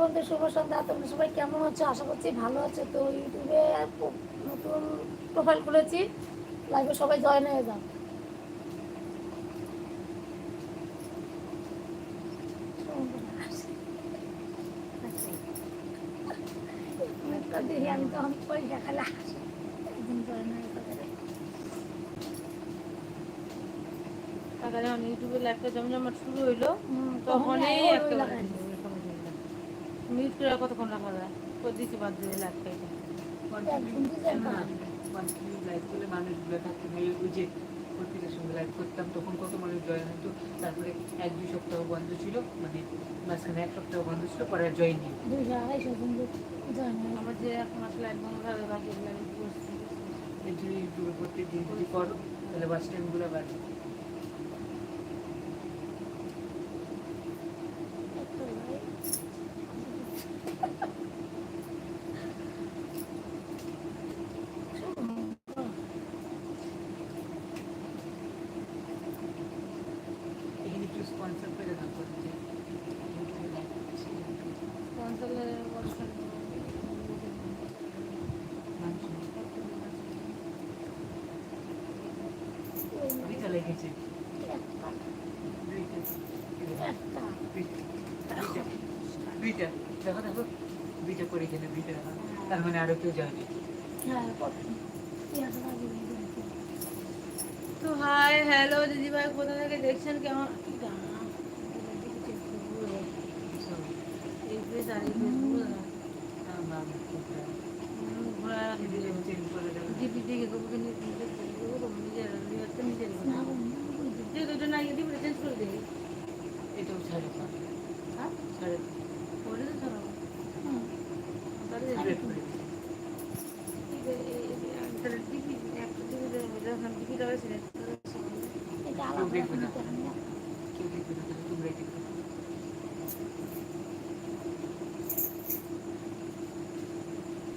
বন্ধু শুভ সন্ধ্যা, তোমরা সবাই কেমন আছো? আশা করছি ভালো আছো। তো ইউটিউবে নতুন প্রোফাইল খুলেছি লাইভে সবাই জয়েন হয়ে যাও মুখটা দেখে আমি তখন পরীক্ষা খেলা একদিন জয়েন হয়ে যাবে টাকা যখন ইউটিউবে লাইভটা জমজমাট শুরু হইল। তখনই। মিউট করে কতক্ষণ রাখা যায়? করে বাদ দিয়ে লাইভটা এটা। একদম ডিজাইন করা। কন্টিনিউ লাইভ করলে মানুষগুলো থাকতো না ওই যে পত্রিকার সঙ্গে লাইভ করতাম তখন কত মানুষ জয়েন হতো তারপরে এক দুই সপ্তাহ বন্ধ ছিল মানে মাঝখানে এক সপ্তাহ বন্ধ ছিল পরে জয়েন নেই। হয়ে আমার যে এক মাস লাইভ বন্ধ বাকি করছি করো তাহলে বাস টাইমগুলো বাড়বে এখানে একটু স্পন্সর করে না করতে ইউটিউবে লাইভ করছি কনসলে বলছেন মানুষ দুইটা লেগেছে। দুইটা। দেখো দেখো। দুইটা করে গেলে দুইটা। তার মানে আরও কেউ যায়নি। তো হাই, হ্যালো দিদিভাই, কোথা থেকে দেখছেন? কেমন এই প্লেস আর এই প্লেস ঘোরা চেঞ্জ করে দেবো জিপি দিকে গোবরকে নিয়ে নিজের নিজের নিজের নিজের না, ওই যে যে দুটো না ইয়ে দিবি চেঞ্জ করে দিই এটাও ছাড়ে পাঁচ হ্যাঁ সাড়ে করে তো ছাড়াবো হুম, তাহলে রেট করে দিই। ডিপি একটা ডিপি যখন ডিপিটা হয়েছে এটা আলাদা দেখবে না। রকম করে নিয়ে কেউ দেখবে না তাহলে তোমরাই দেখবে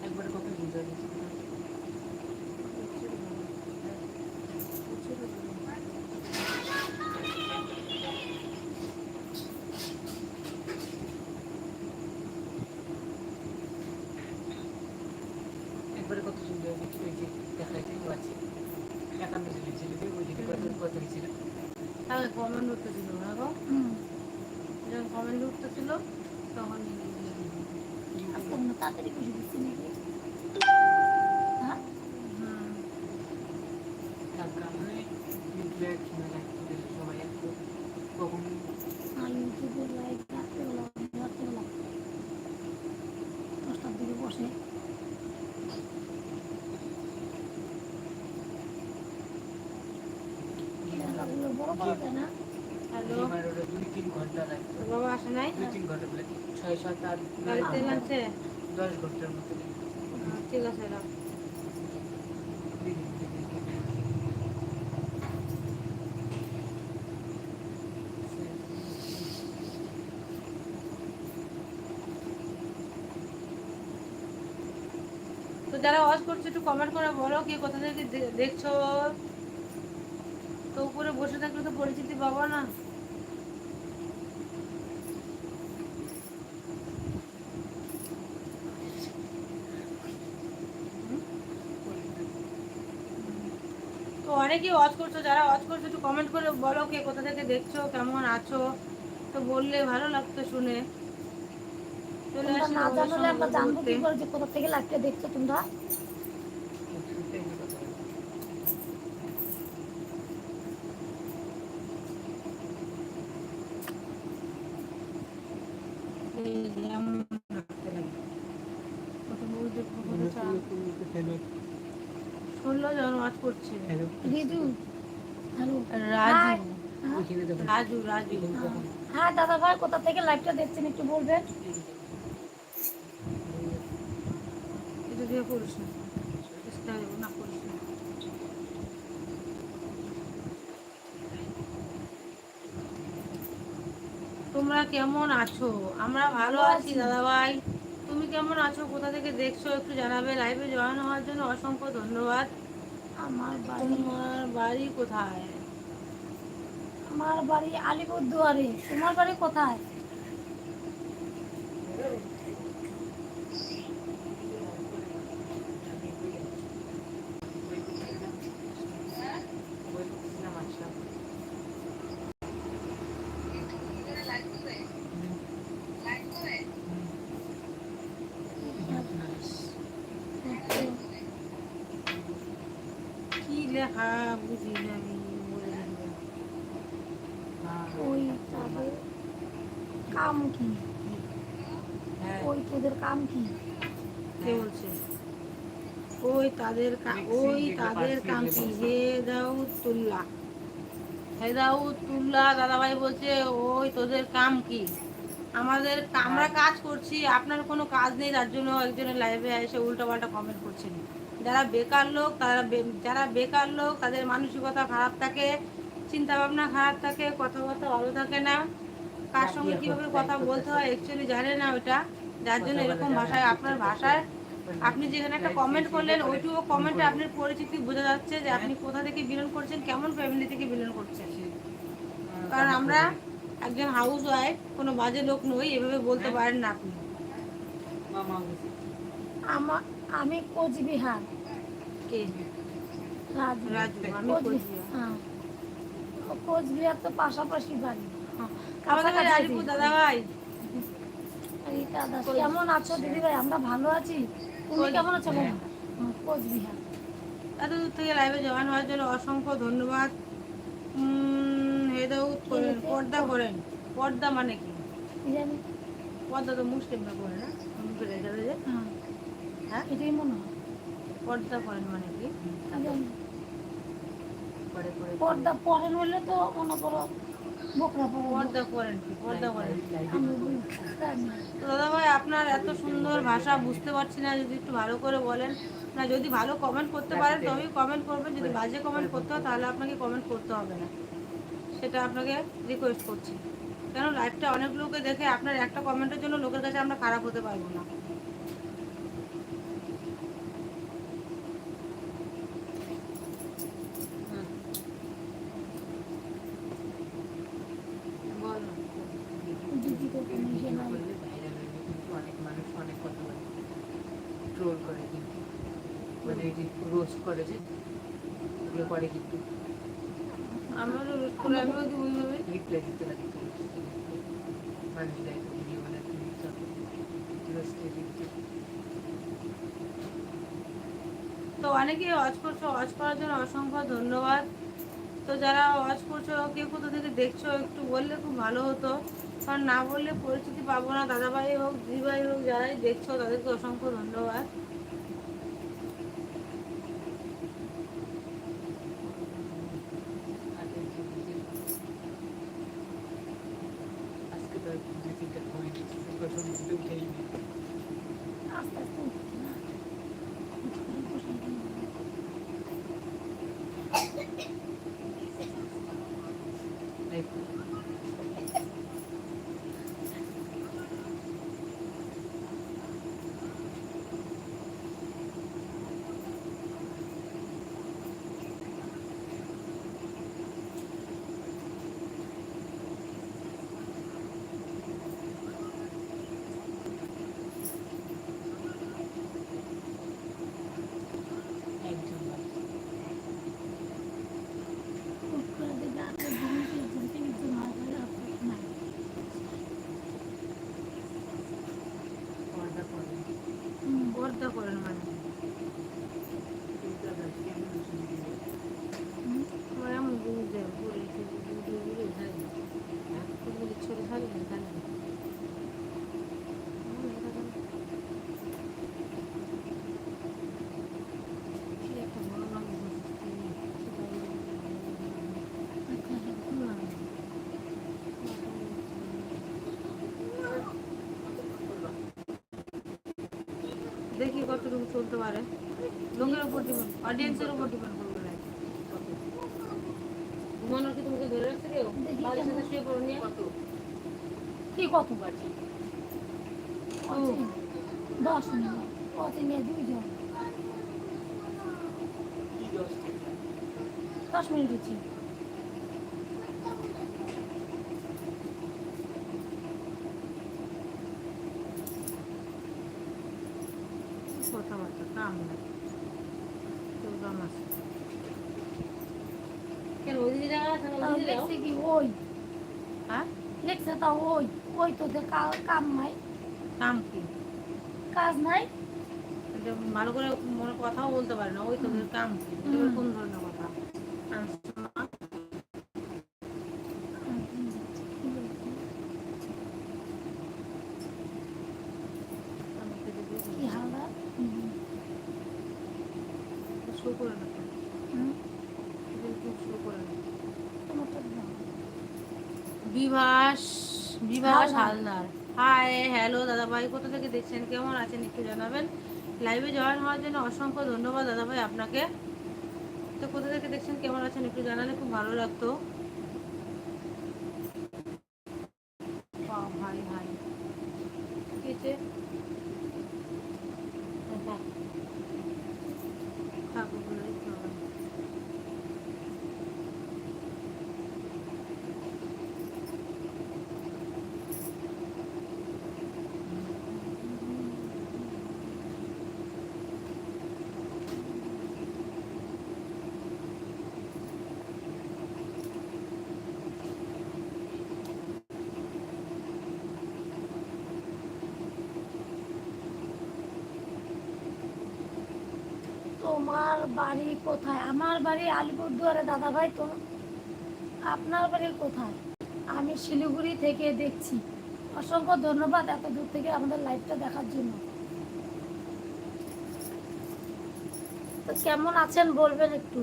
একবারে কত বুঝা গেছে একবারে কত সুন্দর হয়েছে ওই যে দেখাইতে আছে একান্ন ছেলে ছিল ওই দিকে কত কত হয়েছিল আগে কমেন্ট উঠতেছিল না গো হুম, যখন কমেন্ট উঠতেছিল তখন আজকে মনে হয় তাড়াতাড়ি বুঝে দিচ্ছি নাকি হ্যাঁ হুম টাকা মানে ইউটিউবে একসঙ্গে লাগতে গেলে সবাই একটু কখন আর ইউটিউবে লাইভ রাত্রেবেলা রাত্রেবেলা দশটার দিকে বসে খেলাগুলো বড় বড় তাই না হ্যালো আমার ওটা যারা ওয়াচ করছে একটু কমেন্ট করে বলো কি কোথা থেকে দেখছ? বসে থাকলে তো পরিচিতি পাবো না। তো অনেকেই ওয়াচ করছ যারা ওয়াচ করছ একটু কমেন্ট করে বলো কে কোথা থেকে দেখছ কেমন আছো? তো বললে ভালো লাগতো শুনে। চলে তোমরা আসি না তোমাদের জানলে আমরা জানব কি করে যে কোথা থেকে লাইভটা দেখছ তোমরা। রাজু রাজু। হ্যাঁ দাদা ভাই কোথা থেকে লাইভটা দেখছেন একটু বলবেন? এটা দিয়ে করিস তোমরা কেমন আছো? আমরা ভালো আছি দাদা ভাই। তুমি কেমন আছো? কোথা থেকে দেখছ? একটু জানাবে। লাইভে জয়েন হওয়ার জন্য অসংখ্য ধন্যবাদ। আমার বাড়ি কোথায়? আমার বাড়ি আলিপুরদুয়ারে। তোমার বাড়ি কোথায় বই পড়তেছিলাম আসলাম কি লেখা বুঝি না আমি বলে দিবো। ওই তাদের কাম কি? হ্যাঁ। ওই তোদের কাম কি? কে বলছে? ওই তাদের ওই তাদের কাম কি? হেদাউতুল্লাহ হেদাউতুল্লাহ দাদাভাই বলছে ওই তোদের কাম কি? আমাদের আমরা কাজ করছি আপনার কোনো কাজ নেই তার জন্য একজনের লাইভে এসে উল্টো পাল্টা কমেন্ট করছেন যারা বেকার লোক তারা যারা বেকার লোক তাদের মানসিকতা খারাপ থাকে চিন্তা ভাবনা খারাপ থাকে কথাবার্তা ভালো থাকে না। কার সঙ্গে কীভাবে কথা বলতে হয় অ্যাকচুয়ালি জানে না ওটা। যার জন্য এরকম ভাষায় আপনার ভাষায় আপনি যেখানে একটা কমেন্ট করলেন ওইটুকু কমেন্টে আপনার পরিচিতি বোঝা যাচ্ছে যে আপনি কোথা থেকে বিলন করছেন কেমন ফ্যামিলি থেকে বিলন করছেন। কারণ আমরা একজন হাউস ওয়াইফ কোনো বাজে লোক নই এভাবে বলতে পারেন না আপনি। আমার আমি কোচবিহার। কে? রাজু। রাজু আমি কোচবিহার। কোচবিহার। হ্যাঁ। কোচবিহার তো পাশাপাশি বাড়ি। আমাদের বাড়ি কাছাকাছি। আলিপুর দাদা ভাই কেমন আছো দিদি ভাই আমরা ভালো আছি। তুমি কেমন আছো? কোচবিহার এত দূর থেকে লাইভে জয়েন হওয়ার জন্য অসংখ্য ধন্যবাদ। করেন পর্দা করেন। পর্দা মানে কি? পর্দা তো মুসলিমরা করে না। হ্যাঁ। হ্যাঁ? এটাই মনে হয়। পর্দা করেন মানে কি? পর্দা পরে নইলে তো মনে করো দাদা ভাই আপনার এত সুন্দর ভাষা বুঝতে পারছি না, যদি একটু ভালো করে বলেন। না, যদি ভালো কমেন্ট করতে পারেন, তবেই কমেন্ট করবেন। যদি বাজে কমেন্ট করতে হয়, তাহলে আপনাকে কমেন্ট করতে হবে না। সেটা আপনাকে রিকোয়েস্ট করছি। কেন লাইভটা অনেক লোকে দেখে আপনার একটা কমেন্টের জন্য লোকের কাছে আমরা খারাপ হতে পারব না বলো দিদি তো কোনো ইয়ে নাই। করলে viral হয়ে যায়, কিন্তু অনেক মানুষ অনেক কথা বলে ট্রোল করে কিন্তু মানে এই যে রোস্ট করে যে ওগুলো করে কিন্তু আমারও রোজ করে আমিও যদি ওইভাবে রিপ্লাই দিতে লাগে তো মানুষ দেয় তো ভিডিও বানাতে রোস্টে দিতে তো অনেকেই ওয়াচ করছ, ওয়াচ করার জন্য অসংখ্য ধন্যবাদ। তো যারা ওয়াচ করছ, কেউ কোথা থেকে দেখছ, একটু বললে খুব ভালো হতো। কারণ না বললে পরিচিতি পাবো না, দাদাভাই হোক, দিদিভাই হোক, যারাই দেখছ, তাদেরকে অসংখ্য ধন্যবাদ আগের যে নিজের আজকে তো দু তিনটা কমেন্ট এসেছে প্রথম দিকে উঠেই নি আস্তে আস্তে উঠছে না। একজন হুট করে দেখবে আপনি জিনিস একজন থেকে একজন হয়, তাহলে আপনার নাই। পর্দা করে হুম, পর্দা করেন মানে হুম। সবাই এমন জিনিস দেয় পরে ভিডিও ভিডিও ধারে ফুলগুলি ছোটো ধারে ধারে একটা বড় নাম দেখি কতটুকু চলতে পারে। লোকের উপর ডিপেন্ড অডিয়েন্সের উপর ডিপেন্ড করবে না ঘুমানোর কি তোমাকে ধরে রাখছে কেউ বাড়ির সাথে শুয়ে পড়ো নিয়ে। কত কি কত বাজি দশ মিনিট। অচিনে দুইজন। কি দশ দশ মিনিট হচ্ছে। কথাবার্তা দুর্গা আছে না কি ওই। হ্যাঁ ওই। কা- কাম নাই। কাম কি? কাজ নাই ভালো করে মনে কথাও বলতে পারে না। ওই তোদের কাম কি? কোন ধরনের কথা আনছো না? আমি তো দেখি কি হালদা হুম। শো করে না তো। হুম, এটা খুব শো করে না তোমারটা দাও। বিভাস বিভাস হালদার। হাই হ্যালো দাদা ভাই কোথা থেকে দেখছেন? কেমন আছেন একটু জানাবেন? লাইভে জয়েন হওয়ার জন্য অসংখ্য ধন্যবাদ দাদা ভাই আপনাকে। তো কোথা থেকে দেখছেন? কেমন আছেন একটু জানালে খুব ভালো লাগতো বাহ, ভাই ভাই কি হয়েছে? থাকুক, বলে দিতে হবে না। তোমার বাড়ি কোথায়? আমার বাড়ি আলিপুরদুয়ারে, দাদা ভাই, তো আপনার বাড়ি কোথায়? আমি শিলিগুড়ি থেকে দেখছি। অসংখ্য ধন্যবাদ এত দূর থেকে আমাদের লাইভটা দেখার জন্য। তো কেমন আছেন বলবেন একটু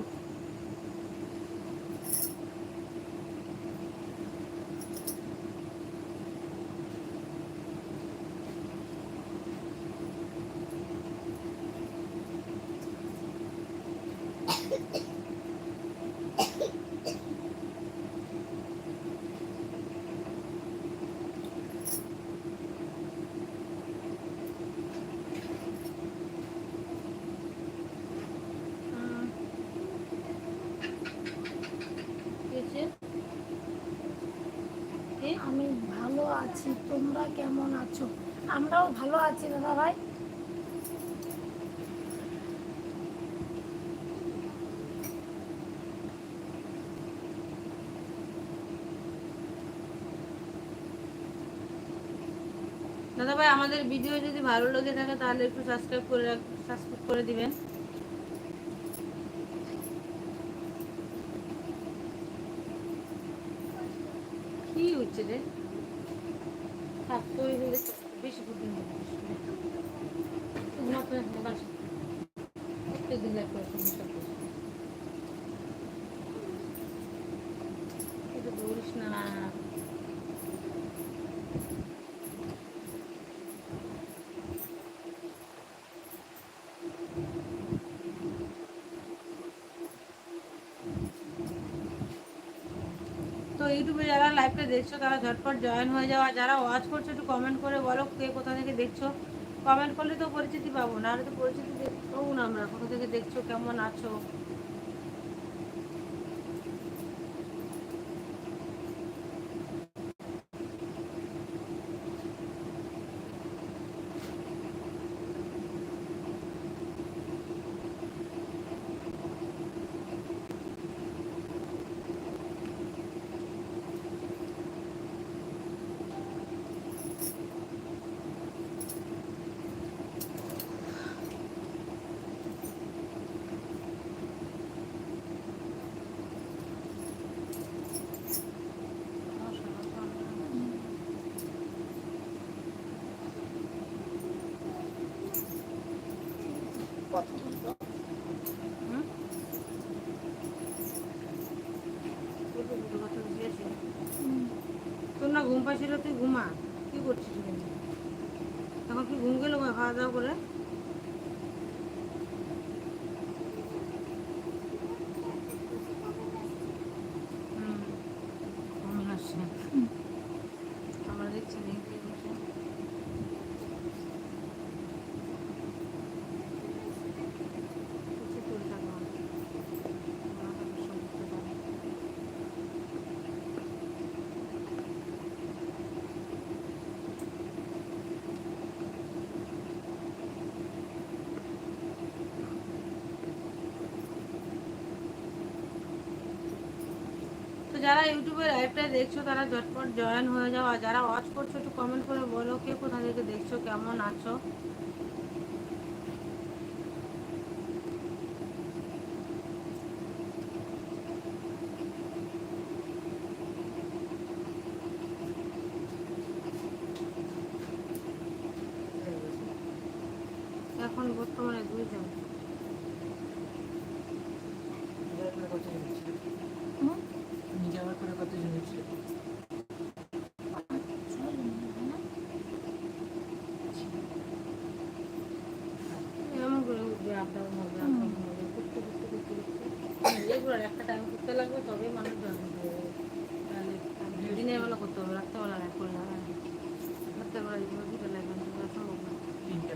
হুম। কি হয়েছে? কি? আমি ভালো আছি, তোমরা কেমন আছো? আমরাও ভালো আছি দাদা ভাই। দাদা ভাই, আমাদের ভিডিও যদি ভালো লেগে থাকে, তাহলে একটু সাবস্ক্রাইব করে সাবস্ক্রাইব করে দিবেন। কি হচ্ছে রে থাক তুই হলে বেশি বুদ্ধি নেই ঘুমাতে মোবাইল প্রত্যেকদিন লাইভ করে সমস্যা করছে এটা বলিস না তো ইউটিউবে যারা লাইভটা দেখছ, তারা ঝটপট জয়েন হয়ে যাওয়া যারা ওয়াচ করছ, একটু কমেন্ট করে বলো কে কোথা থেকে দেখছ। কমেন্ট করলে তো পরিচিতি পাবো না হলে তো পরিচিতি পাবো না আমরা। কোথা থেকে দেখছ, কেমন আছো কথা বলতো হুম? দুটো দুটো কথা বুঝিয়েছি। হুম। তোর না ঘুম পাইছিল, তুই ঘুমা কি করছিস এখানে? কি ঘুম গেল খাওয়া দাওয়া করে। আমরা দেখছি যারা ইউটিউবে লাইভটা দেখছ, তারা ঝটপট জয়েন হয়ে যাও। আর যারা ওয়াচ করছ, একটু কমেন্ট করে বলো কে কোথা থেকে দেখছ, কেমন আছো? এখন বর্তমানে দুইজন যাওয়ার পরে কতজন ছিল হুম? তুমি যাওয়ার পরে কতজন ছিল ছয়জন হবে না? এমন করে উঠবে আপ ডাউন হবে আপ ডাউন হবে করতে করতে করতে করতে রেগুলার একটা টাইম করতে লাগবে তবেই মানুষ জয়েন হবে তাহলে দিনের বেলা করতে হবে রাত্রেবেলা লাইভ করে না রাত্রেবেলা এগুলো দুটো লাইভ করা সম্ভব না তিনটা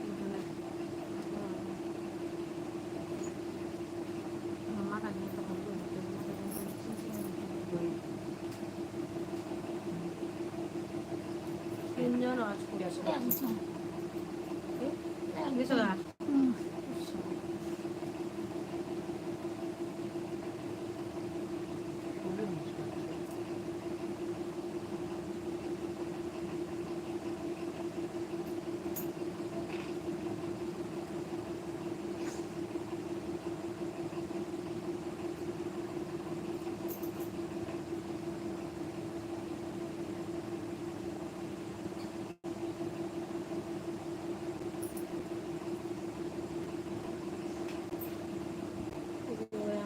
দুটো live করতে হবে। আমার মাথা নিয়ে তো ভালো হচ্ছে, মাথা যন্ত্রণা হচ্ছে। ওই তিনজন আজ করছে একজন। বুঝছ না? হুম। বলে দিস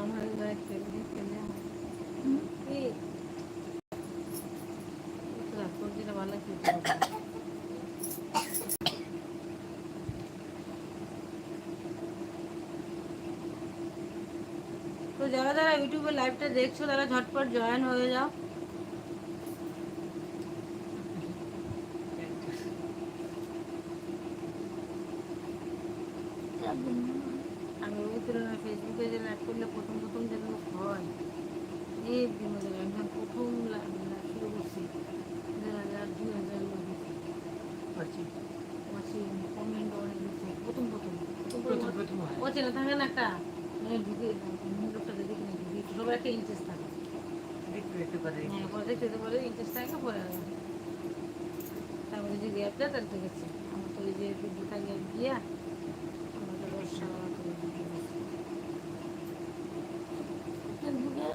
আমার লাইফ ফেলে ফেলে হুম। কি সবজিটা ভালো লাগছে তো যারা যারা ইউটিউবে লাইভটা দেখছ তারা ঝটপট জয়েন হয়ে যাও। আমি ওই তুলনায় ফেসবুকে যে লাইভ করলে প্রথম প্রথম যেগুলো হয় এই বিনোদন একদম প্রথম লাইভ শুরু করছি। দেড় হাজার দুই হাজার পারছি কমেন্ট অনেক প্রথম প্রথম। প্রথম প্রথম ও চেনা থাকে না একটা। মানে ঢুকে না ঢুকে সবার একটা ইন্টারেস্ট থাকে দেখতে দেখতে পারে হ্যাঁ পরে দেখতে পরে ইন্টারেস্ট থাকে পরে আর তারপরে যে গ্যাপটা তার দেখেছি আমার তো ওই যে দুটা গ্যাপ দিয়া আমার তো দশ টাকা করে দিয়ে দিয়েছে। ফেসবুকে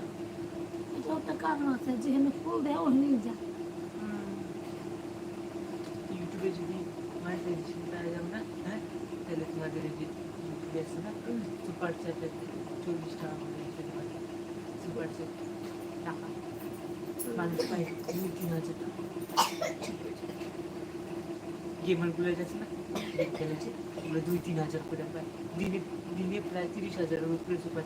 এটাও একটা কারণ আছে যেখানে ফুল দেয় ওখানেই যায় হুম। ইউটিউবে যদি মনিটাইজেশন পাওয়া যাবে না। হ্যাঁ তাহলে তোমাদের এই যে ইউটিউবে আছে না? সুপার চ্যাটে চল্লিশ টাকা করে। টাকা। মানুষ তিন হাজার টাকা। গেমারগুলো যাচ্ছে না? খেলেছে। ওগুলো দুই, তিন হাজার করে পায় দিনে দিনে প্রায় তিরিশ হাজারের উপরে সুপার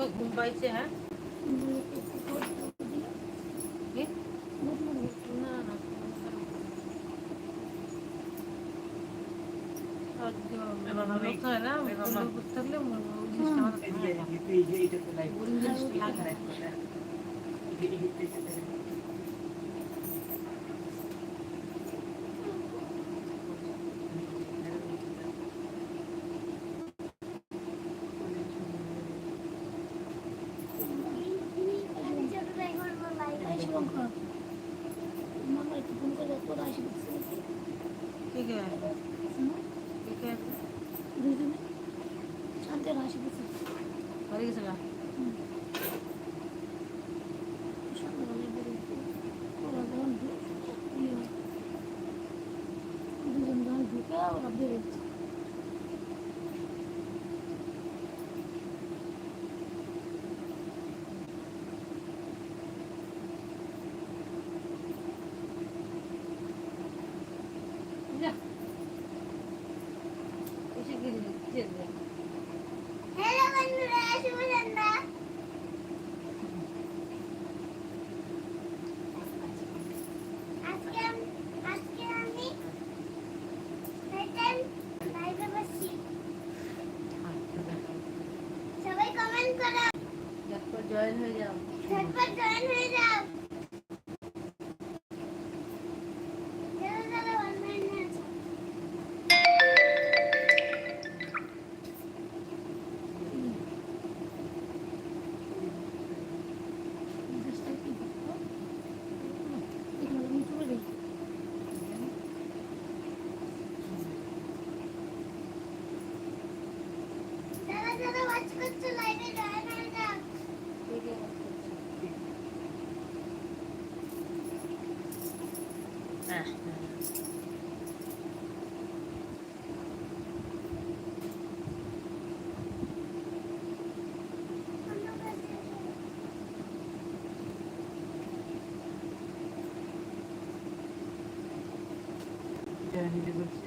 মানে দুনো ঘুম পাইছে হ্যাঁ কি? না না আর যে এবার আমি- লোক হয় না এবার বন্ধু আমি- করতে থাকলে ওই জিনিসটা আমার এই ভালো যে লাগে। এই যে এইটা তো লাইভ বোরিং জিনিস লাগে না। লাইভ করে এই যে এই যে এই যে ঠিক আছে ঠিক আছে শান্তির হাসি দিচ্ছে হয়ে গেছে গা সন্ধ্যাবেলায় বেরোচ্ছে ওরা যখন ঢুকে ইয়ে হয়। দুজন যখন ঢুকে ওরা বেরোচ্ছে যা এসে গেছে হ্যালো বন্ধু জয়েন হয়ে যাও ঝটপট জয়েন হয়ে যাও যারা যারা অনলাইনে আছে দেশটা কি করতো? এগুলো আমি তুলে দিই। যারা যারা ওয়াচ করছ লাইভে জয়েন হয়ে যাও হ্যাঁ অন্য কাছে জানিতে বলছে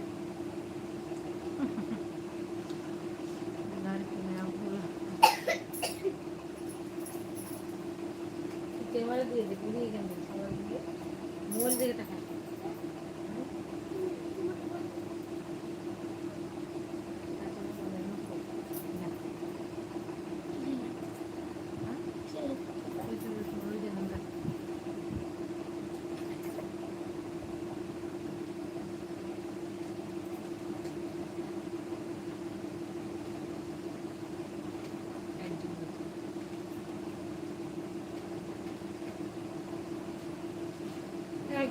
ক্যামেরা দিয়ে দেখি এখান থেকে সবাই দিয়ে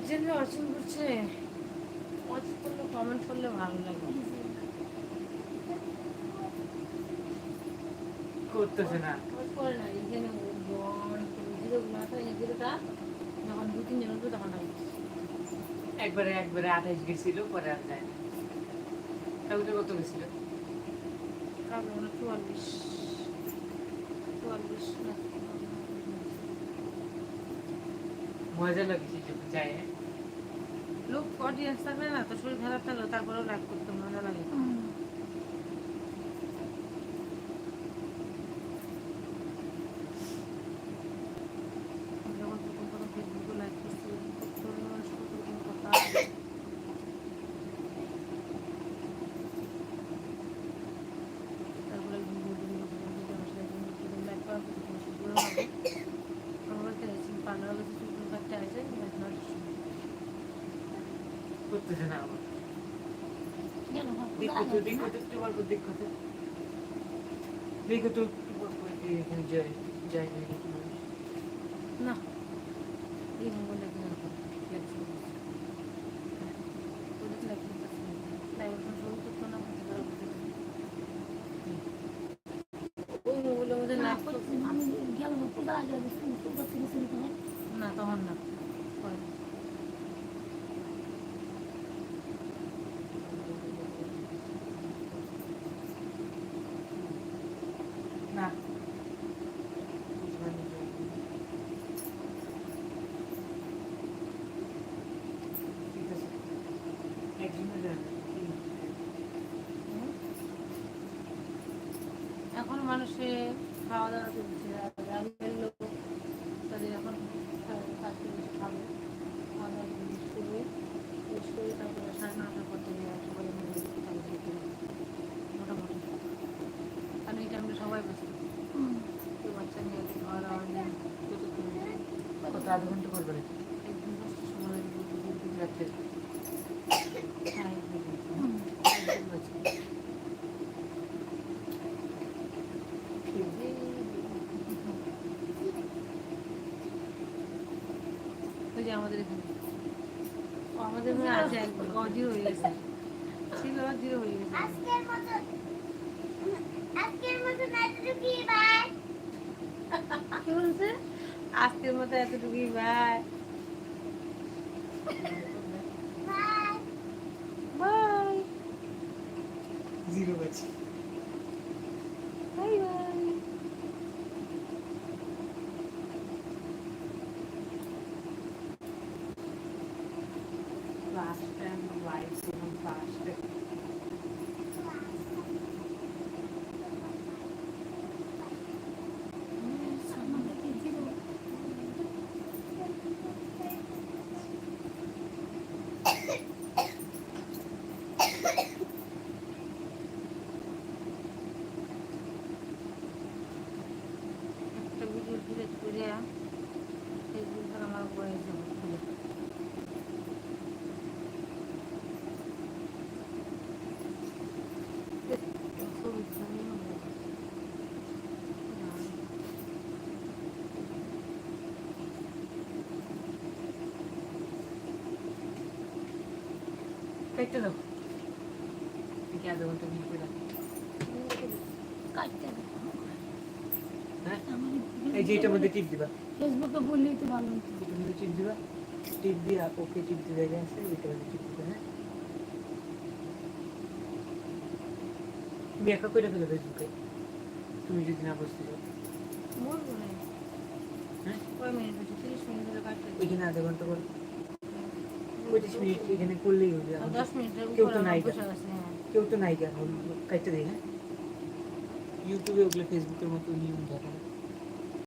একজন ওয়াচিং করছে ওয়াচ করলে কমেন্ট করলে ভালো লাগে। করতেছে না। করে এখানে যখন দু তখন একবারে একবারে আঠাইশ গেছিল পরে আর যায় না। কালকে কত গেছিল? কারণ ওরা চুয়াল্লিশ। চুয়াল্লিশ না মজা লাগছে যায় লোক আসতে থাকলে না? তো শরীর খারাপ থাকল তারপরেও করতে মজা লাগে হুম। যখন প্রথম প্রথম ফেসবুকে লাইভ করছি কত মানুষ কত রকম কথা তারপরে ভিডিও ভিডিও ভিডিও আমার সাথে ভিডিও লাইভ করা কিছু শুরু হবে আমার কাছে আছে পার্লার কাছে শুরু করতে আছে লাইভ না করতেছে না আবার কেন হয়? দেখো তো এখানে দেখি মানুষ। না। এই মোবাইলটা কিনা ওই মোবাইলের মধ্যে না, লাইভ করছি না। আমি গেলাম পূজা আগে গেছি, পূজা থেকে শুরু করে। না তখন না পরে। না ঠিক আছে একজনের যাবে মানুষের খাওয়া দাওয়া চলছে গ্রামের লোক তাদের এখন কাজ করে খাবে খাওয়া দাওয়া শেষ করবে শেষ করে তারপরে সাড়ে থেকে আর সবাই মোটামুটি। কারণ এই টাইমটা সবাই ব্যস্ত। বাচ্চা নিয়ে খাওয়া দাওয়া নেই কত আধ ঘণ্টা করবে নাকি একদিন দশটার সময় লাগবে, দুদিন তিন রাত্রে হ্যাঁ একদিন হুম। একদিন বাজে। ওই যে আমাদের এখানে ও আমাদের এখানে আছে একবার অজিও হয়ে গেছে ছিল জিরো হয়ে গেছে। আজকের মতো আজকের মতো এতটুকুই বাই কি বলছে? আজকের মতো এতটুকুই বাই বাই বাই জিরো আছে lives. কাটতে দাও। ঠিক আধা ঘণ্টা বিল করে। কাটতে দাও। হ্যাঁ? এই যে এটার মধ্যে টিপ দিবা। ফেসবুকে বললেই তো ভালো হতো। এটার মধ্যে টিপ দিবা। টিপ দিয়া ওকে টিপ দিয়ে জায়গা আছে মধ্যে টিপ দিবা হ্যাঁ? তুমি একা করে ফেলো ফেসবুকে। তুমি যদি না বসতে চাও। বলব না। হ্যাঁ? কয় মিনিট তিরিশ মিনিট কাটতে। এখানে আধা ঘণ্টা করে পঁচিশ মিনিট এখানে করলেই হবে মিনিটের কেউ উপর তো নাই হ্যাঁ। কেউ তো নাই কেন কাটতে দেয় হ্যাঁ ইউটিউবে ওগুলো ফেসবুকের মতো নিয়ম ধরে